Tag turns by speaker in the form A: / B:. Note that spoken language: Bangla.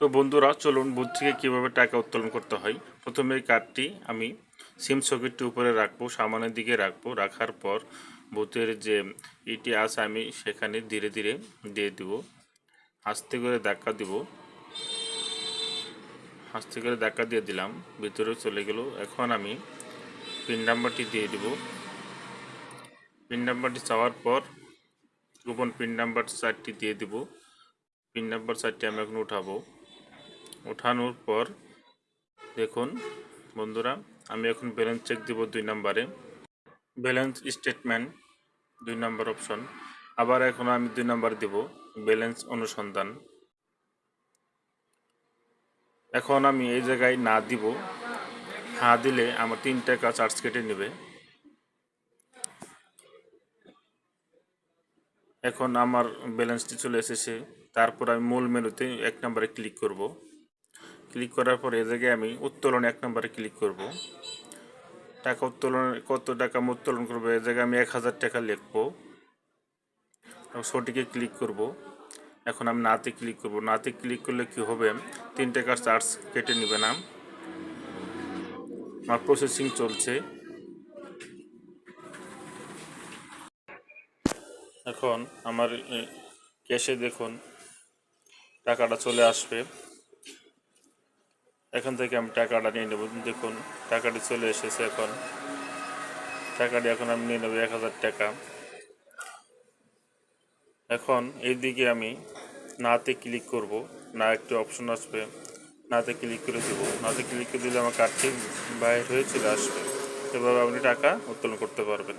A: তো বন্ধুরা, চলুন বুথ থেকে কীভাবে টাকা উত্তোলন করতে হয়। প্রথমে কার্ডটি আমি সিম সকেটটি উপরে রাখব, সামনের দিকে রাখব। রাখার পর বুথের যে ইটি আছে, আমি সেখানে ধীরে ধীরে দিয়ে দিব। আস্তে করে ধাক্কা দিব। আস্তে করে ধাক্কা দিয়ে দিলাম, ভিতরে চলে গেল। এখন আমি পিন নাম্বারটি দিয়ে দিব। পিন নাম্বারটি চাওয়ার পর গোপন পিন নাম্বার চারটি দিয়ে দিব। পিন নাম্বার চারটি আমি এখন উঠাবো। ওঠানোর পর দেখুন, বন্ধুরা, আমি এখন ব্যালেন্স চেক দিব দুই নাম্বারে। ব্যালেন্স স্টেটমেন্ট দুই নাম্বার অপশন আবার এখন আমি দুই নাম্বার দিব ব্যালেন্স অনুসন্ধান। এখন আমি এই জায়গায় না দিব হা দিলে আমার তিন টাকা চার্জ কেটে নেবে। এখন আমার ব্যালেন্সটি চলে এসেছে, তারপর আমি মূল মেনুতে এক নম্বরে ক্লিক করব। ক্লিক করার পর এ জায়গায় আমি উত্তোলন এক নম্বরে ক্লিক করব। টাকা উত্তোলন, কত টাকা আমি উত্তোলন করব? এ জায়গায় আমি এক হাজার টাকা লিখব। সঠিকে ক্লিক করব। এখন আমি নাতে ক্লিক করব। নাতে ক্লিক করলে কি হবে? তিন টাকার চার্জ কেটে নেবে না। আমার প্রসেসিং চলছে। এখন আমার ক্যাশে দেখুন, টাকাটা চলে আসবে। এখান থেকে আমি টাকাটা নিয়ে নেব। দেখুন, টাকাটি চলে এসেছে এখন। টাকাটি এখন আমি নিয়ে নেব এক হাজার টাকা। এখন এইদিকে আমি নাতে ক্লিক করব। না একটি অপশন আসবে, নাতে ক্লিক করে দেবো। নাতে ক্লিক করে দিলে আমার কার্ডটি বাইর হয়ে চলে আসবে। এভাবে আপনি টাকা উত্তোলন করতে পারবেন।